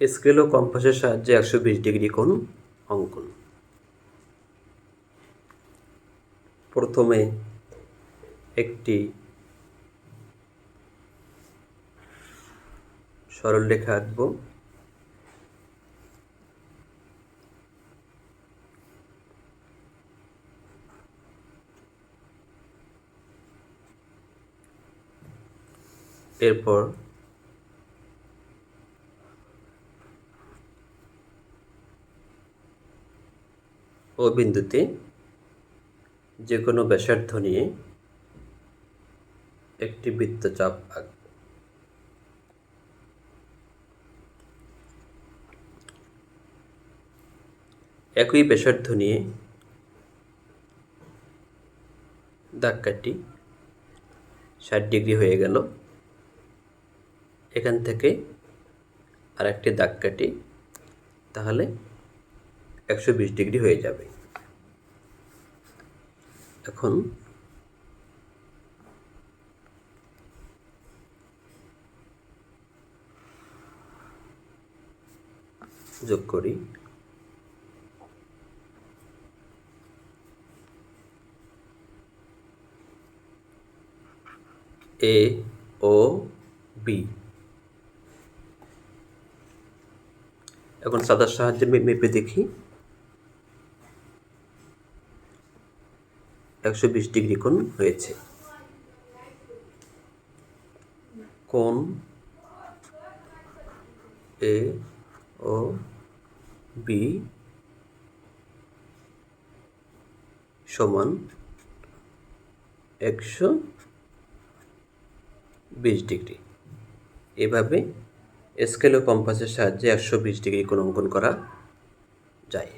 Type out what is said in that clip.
Scale ও কম্পাসের সাহায্যে একশো বিশ ডিগ্রি কোণ অঙ্কন। প্রথমে একটি সরল রেখা আঁকবো। এরপর ও বিন্দুতে যে কোনো ব্যাসার্ধ নিয়ে একটি বৃত্তচাপ আঁকব একই ব্যাসার্ধ নিয়ে দাগ কাটি ষাট ডিগ্রি হয়ে গেল। এখান থেকে আর একটি দাগ কাটি, তাহলে একশো বিশ ডিগ্রি হয়ে যাবে। এখন যোগ করি। এ ও বি এখন সাদার সাহায্যে মেপে দেখি। একশো বিশ ডিগ্রি কোণ হয়েছে। কোণ এ ও বি সমান একশো বিশ ডিগ্রি। এভাবে স্কেল ও কম্পাসের সাহায্যে একশো বিশ ডিগ্রি কোণ অঙ্কন করা যায়।